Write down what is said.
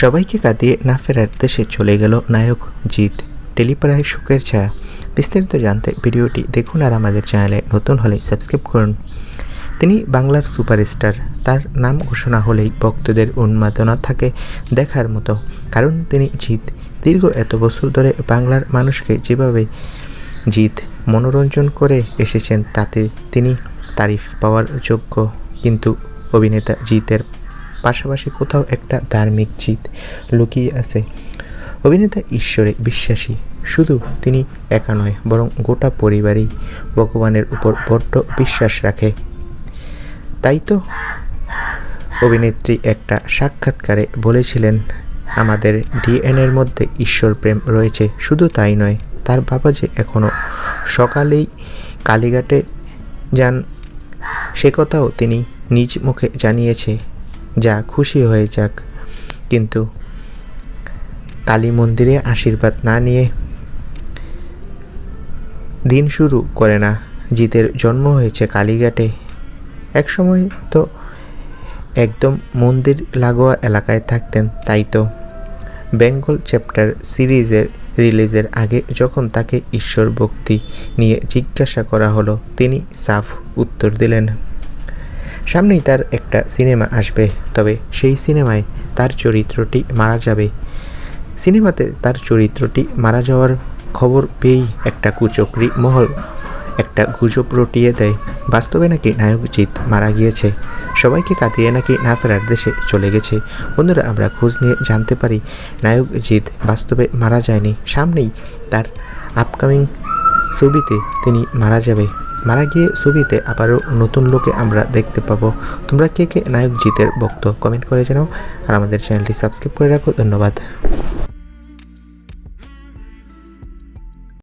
সবাইকে কাঁদিয়ে না ফেরার দেশে চলে গেল নায়ক জিৎ। টেলিপাড়ায় সুখের ছায়া। বিস্তারিত জানতে ভিডিওটি দেখুন আর আমাদের চ্যানেলে নতুন হলে সাবস্ক্রাইব করুন। তিনি বাংলার সুপারস্টার। তার নাম ঘোষণা হলেই ভক্তদের উন্মাদনা থাকে দেখার মতো। কারণ তিনি জিৎ। দীর্ঘ এত বছর ধরে বাংলার মানুষকে যেভাবে জিৎ মনোরঞ্জন করে এসেছেন, তাতে তিনি তারিফ পাওয়ার যোগ্য। কিন্তু অভিনেতা জিতের পাশাপাশি কোথাও একটা ধার্মিক জিত লুকিয়ে আছে। অভিনেতা ঈশ্বরে বিশ্বাসী। শুধু তিনি একা নয়, বরং গোটা পরিবারই ভগবানের উপর বড্ড বিশ্বাস রাখে। তাই তো অভিনেত্রী একটা সাক্ষাৎকারে বলেছিলেন, আমাদের ডিএনএর মধ্যে ঈশ্বর প্রেম রয়েছে, শুধু তাই নয়, তার বাবা যে এখনও সকালেই কালীঘাটে যান, সে কথাও তিনি নিজ মুখে জানিয়েছে। যা খুশি হয়ে যাক। কিন্তু কালী মন্দিরে আশীর্বাদ না নিয়ে দিন শুরু করে না। জিতের জন্ম হয়েছে কালীঘাটে। একসময় তো একদম মন্দির লাগোয়া এলাকায় থাকতেন, তাই তো। বেঙ্গল চ্যাপ্টার সিরিজের রিলিজের আগে যখন তাকে ঈশ্বর ভক্তি নিয়ে জিজ্ঞাসা করা হলো, তিনি সাফ উত্তর দিলেন। সামনেই তার একটা সিনেমা আসবে, তবে সেই সিনেমায় তার চরিত্রটি মারা যাবে। সিনেমাতে তার চরিত্রটি মারা যাওয়ার খবর পেয়েই একটা কুচক্রি মহল একটা গুজব রটিয়ে দেয়। বাস্তবে নাকি নায়ক জিৎ মারা গিয়েছে? সবাইকে কাঁদিয়ে নাকি না ফেরার দেশে চলে গেছে? বন্ধুরা, আমরা খোঁজ নিয়ে জানতে পারি, নায়ক জিৎ বাস্তবে মারা যায়নি। সামনেই তার আপকামিং ছবিতে তিনি মারা যাবে। মারা গিয়ে ছবিতে আবারও নতুন লোকে আমরা দেখতে পাবো। তোমরা কে কে নায়ক জিতের ভক্ত? কমেন্ট করে জানাও। আর আমাদের চ্যানেলটি সাবস্ক্রাইব করে রাখো। ধন্যবাদ।